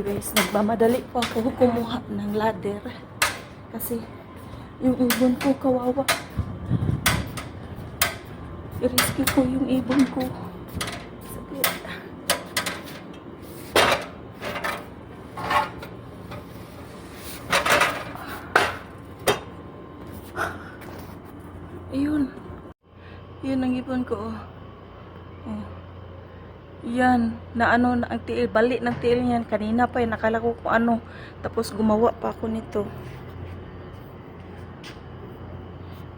Pero guys, nagmamadali po ako kumuha ng ladder. Kasi yung ibon ko kawawa. I-rescue ko yung ibon ko. Saglit. Ayun. Yun ang ibon ko. Oh. Yan, na ano na ang tiil, balik ng tiil niyan. Kanina pa eh, nakala ko kung ano. Tapos gumawa pa ako nito.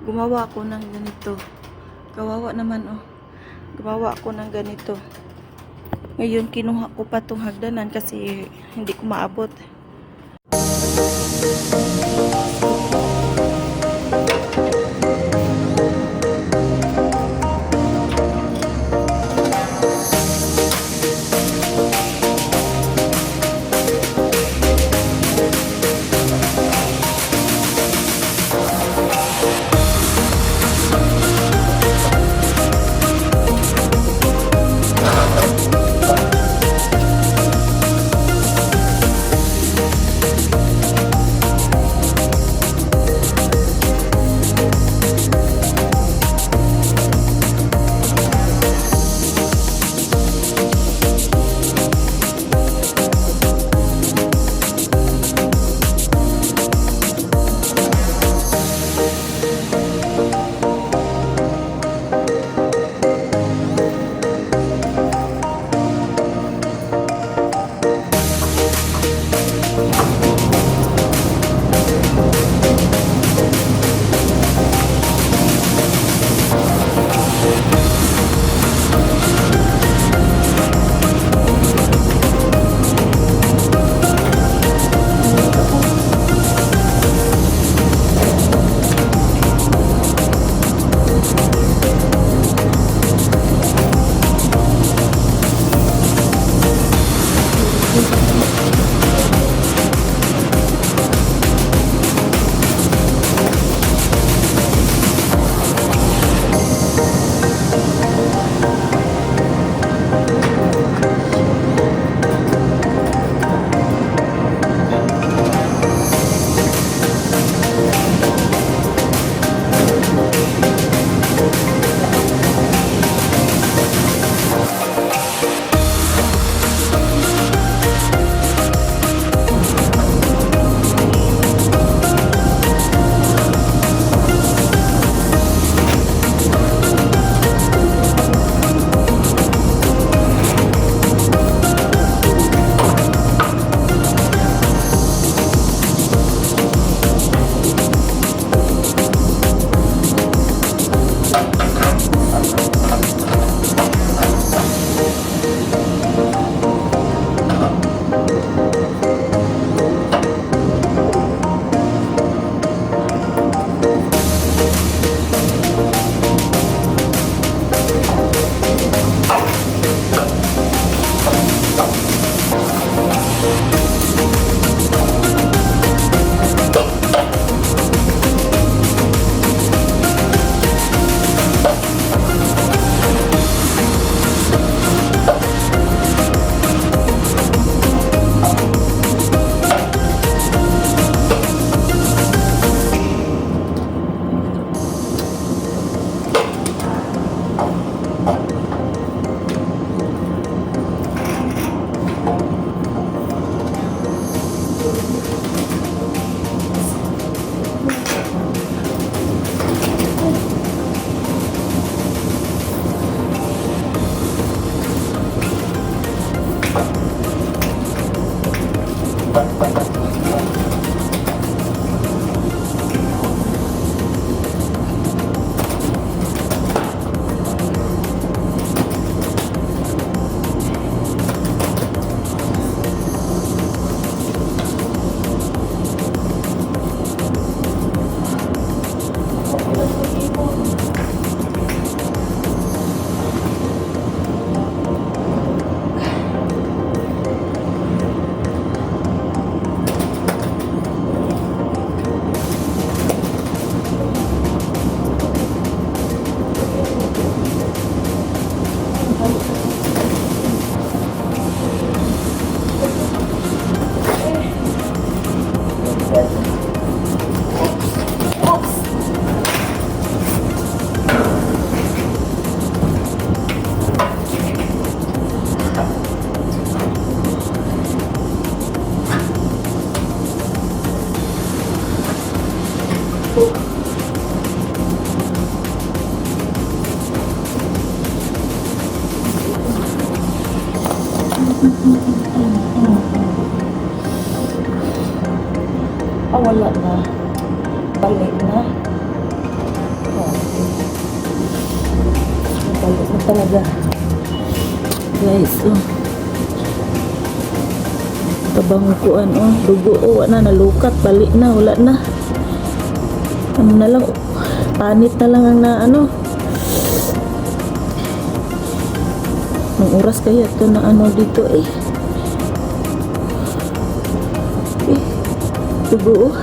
Gumawa ako ng ganito. Kawawa naman oh. Gumawa ako ng ganito. Ngayon, kinuha ko pa tong hagdanan kasi hindi ko maabot. Ko ano, dugo oh, na nalukat, balik na, wala na. Ano na lang, panit na lang ang na ano. Nung oras kaya ito na ano dito eh. Eh, dugo oh.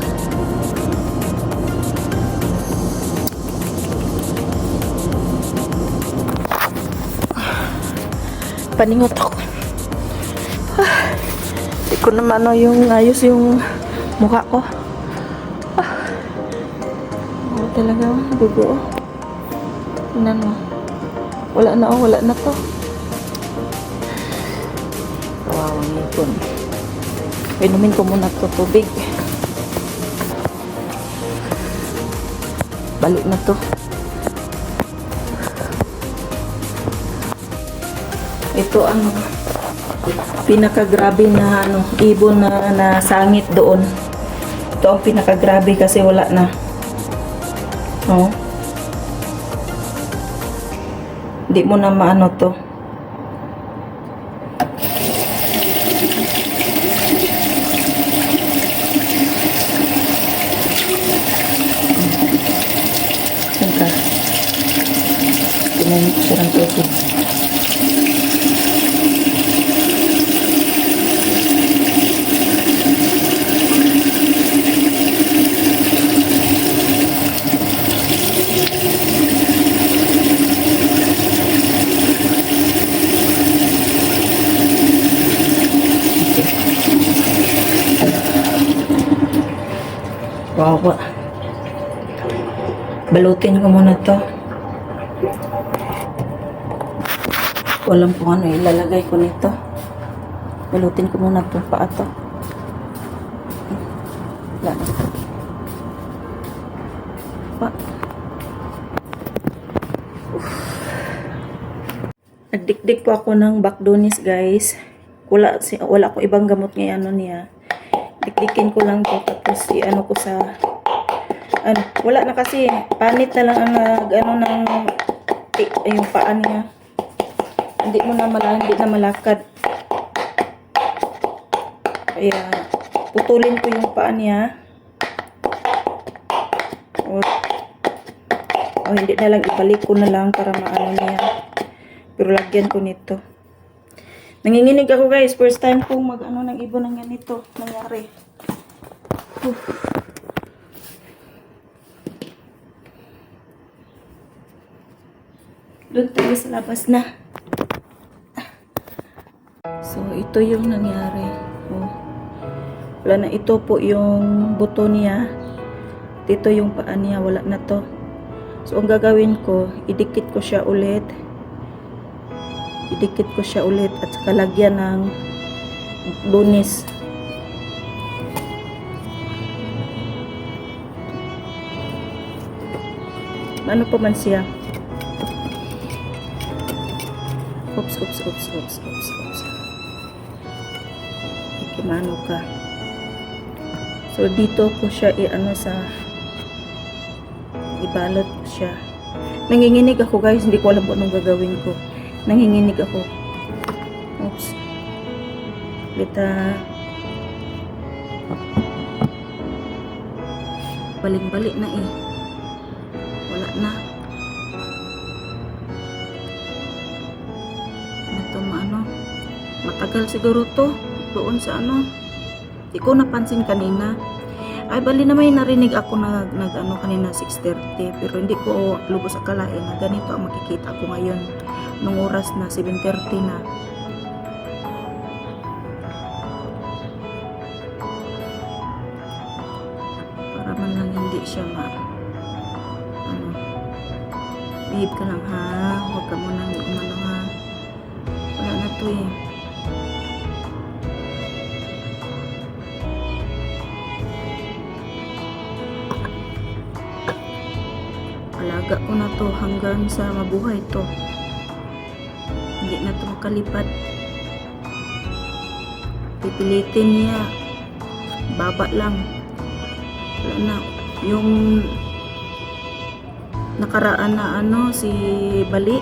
Paningot ako. Ko naman ano yung ayos yung mukha ko. Ah. Talaga, oh, nagugo. oh. Tingnan mo. Wala na oh, wala na to. Wow, ngipon. Inumin ko muna to tubig. Balik na to. Ito ang pinakagrabe na ano, ibon na nasangit doon. Ito ang pinakagrabe kasi wala na. Oh. Hindi mo na maano to. Tinayin ko siya ng tubig. Balutin ko muna to. Walang kung ano ilalagay ko nito. Balutin ko muna to paa to. Wala na. Pa. Nagdikdik po ako ng bakdonis guys. Wala, wala ko ibang gamot ngayon ano niya. Dikdikin ko lang to tapos i-ano ko sa ano, wala na kasi panit na lang ang nag ano ng yung paa niya. Hindi mo na mala, hindi na malakad. Kaya putulin ko yung paa niya. O, o hindi na lang ibalik ko na lang para maano niya. Pero lagyan ko nito. Nanginginig ako guys. First time kong mag ano ng ibon ng ganito nangyari. Whew. Doon tayo sa labas na. So, ito yung nangyari. Oh. Wala na ito po yung buto niya. Ito yung paa niya. Wala na to. So, ang gagawin ko, idikit ko siya ulit. Idikit ko siya ulit at saka lagyan ng lunis. Ano pa man siya? Oops, oops, oops, oops, oops, oops. Ikimano ka. So, dito ko siya i-ano sa ibalot ko siya. Nanginginig ako guys, hindi ko alam kung anong gagawin ko. Nanginginig ako. Oops. Lita. Balik-balik na eh. Wala na. Matagal siguro to. Doon sa ano. Di ko napansin kanina. Ay, bali na may narinig ako na nag ano kanina 6.30 pero hindi ko lubos akalain na ganito ang makikita ko ngayon nung oras na 7.30 na. Para man lang hindi siya ma ano behave ka lang ha huwag ka muna umano ha wala na to eh alaga ko na to hanggang sa mabuhay to hindi na to makalipad pipilitin niya baba lang wala na yung nakaraan na ano si Bali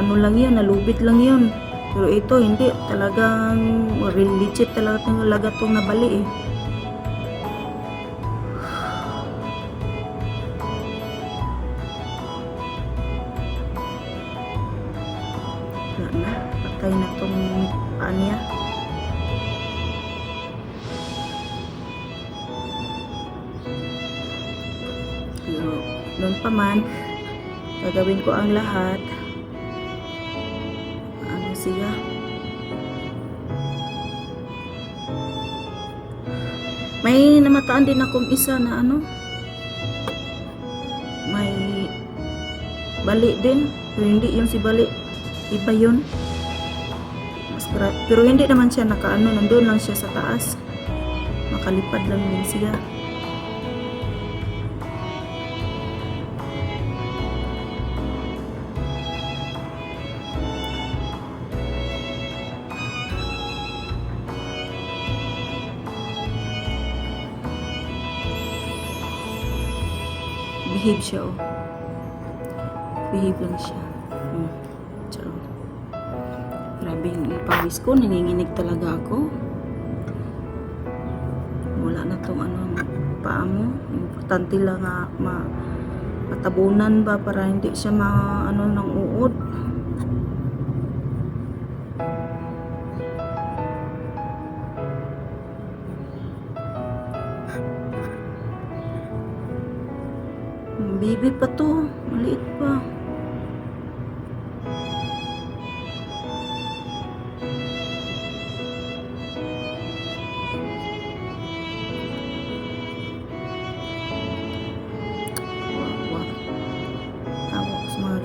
ano lang yun, nalubit lang yun. Pero ito, hindi. Talagang real legit talaga talaga itong nabali eh. Patay na tong paa niya. Pero, noon pa man, gagawin ko ang lahat. Ano siya? May namataan din akong isa na ano, may bali din. Pero hindi yung si bali. Iba yun. Gra- Pero hindi naman siya nakaano, nandun lang siya sa taas. Makalipad lang din siya. Behave siya, oh. Behave lang siya. Grabe yung pawis ko. Nanginginig talaga ako. Wala na tong ano, paa mo. Importante lang nga ma matabunan ba para hindi siya ma ano ng uod. Baby pa to. Maliit pa.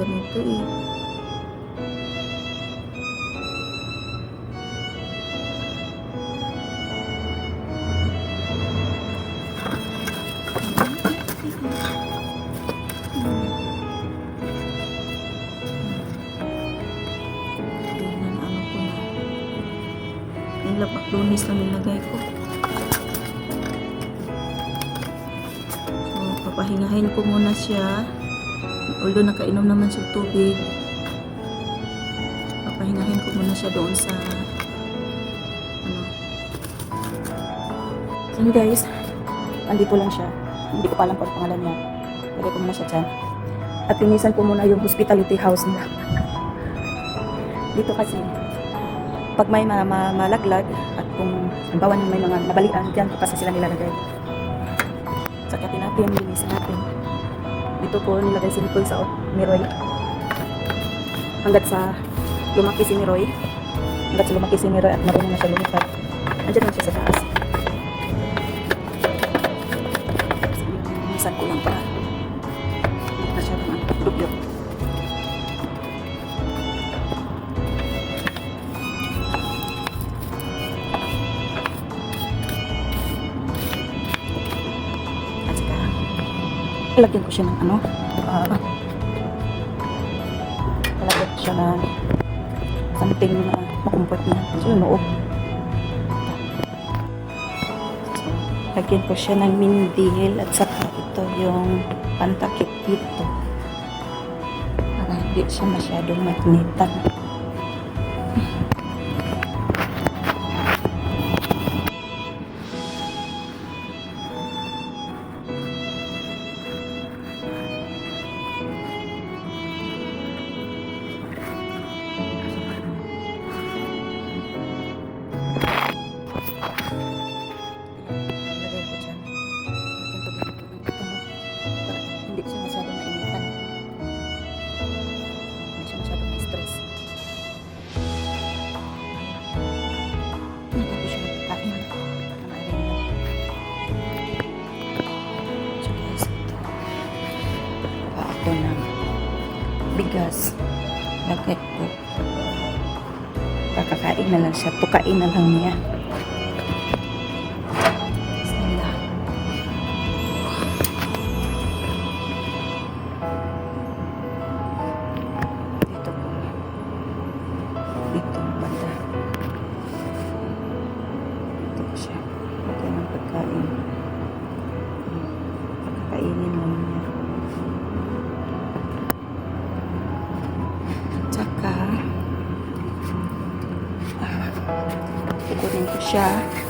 Ganito eh. Na. Lapak lunis lang nilagay ko. So, papahingahin ko muna siya. Although nakainom naman siya tubig. Papahingahin ko muna siya doon sa ano. So guys, andito lang siya. Hindi ko pa alam kung ano pangalan niya. Lagay ko muna siya dyan. At linisan ko muna yung hospitality house nila. Dito kasi, pag may ma- ma- malaglag at kung halimbawa may mga nabalian, dyan po kasi sila nilalagay. Sakatin natin, linisan natin. Dito po nilagay si Nicole sa Miroy. Hanggat sa lumaki si Miroy. Hanggat sa lumaki si Miroy at marunong na siya lumipad. Andyan lang siya sa taas. Lalagyan ko siya ng ano, ah, lalagyan ko siya ng something na makumport niya. So, yung noo. So, lagyan ko siya ng mindil at saka ito yung pantakip dito. Para hindi siya masyadong magnitan. Bigas. Lagay ko. Kakakain na lang siya. Tukain na lang niya. Siya.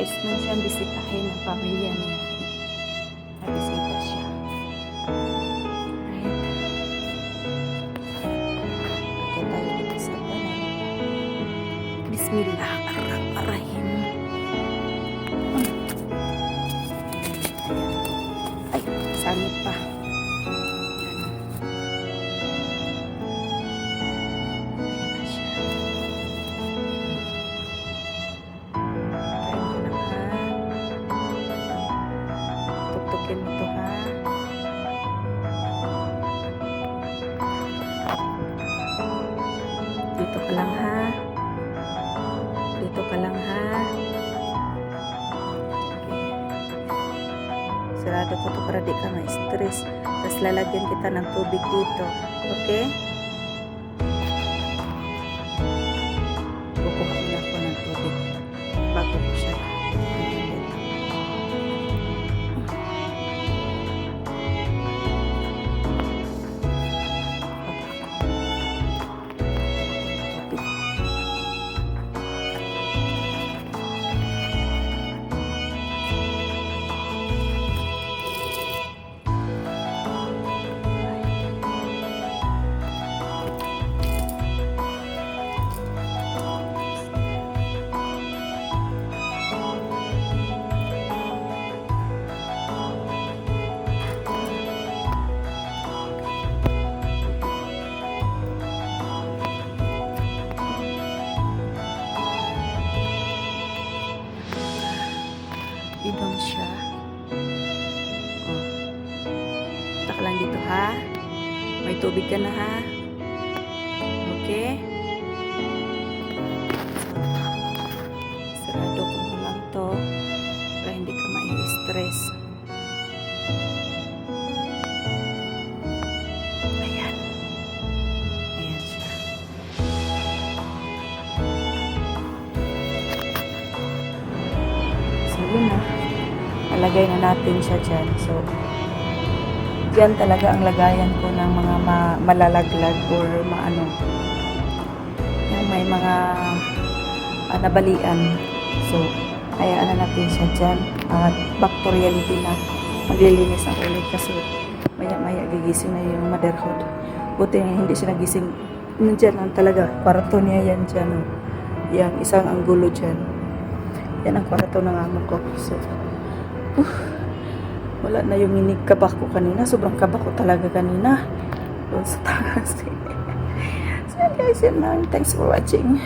Nais man siyang bisitahin ng pamilya niya. To ha. Dito ka lang ha. Dito ka lang ha. Okay. Sarado ko to para di ka ma-stress. Tapos lalagyan kita ng tubig dito. Okay? Inom siya. Oh. Ka lang dito ha. May tubig ka na ha. Okay? Sarado ko lang to para hindi ka mai-stress. Nalagay na natin siya dyan. So, dyan talaga ang lagayan ko ng mga ma- malalaglag or maano. Yung may mga ah, nabalian. So, hayaan na natin siya dyan. At bacteriality na maglilinis ang ulit kasi maya-maya gigising na yung motherhood. Buti nga hindi siya nagising. Nandyan lang talaga. Kwarto niya yan dyan. Oh. Yang isang anggulo dyan. Yan ang kwarto ng amo ko. So, uh, wala na yung minig kabak ko kanina. Sobrang kabak ko talaga kanina. Doon sa taas. so, guys, yun lang. Thanks for watching.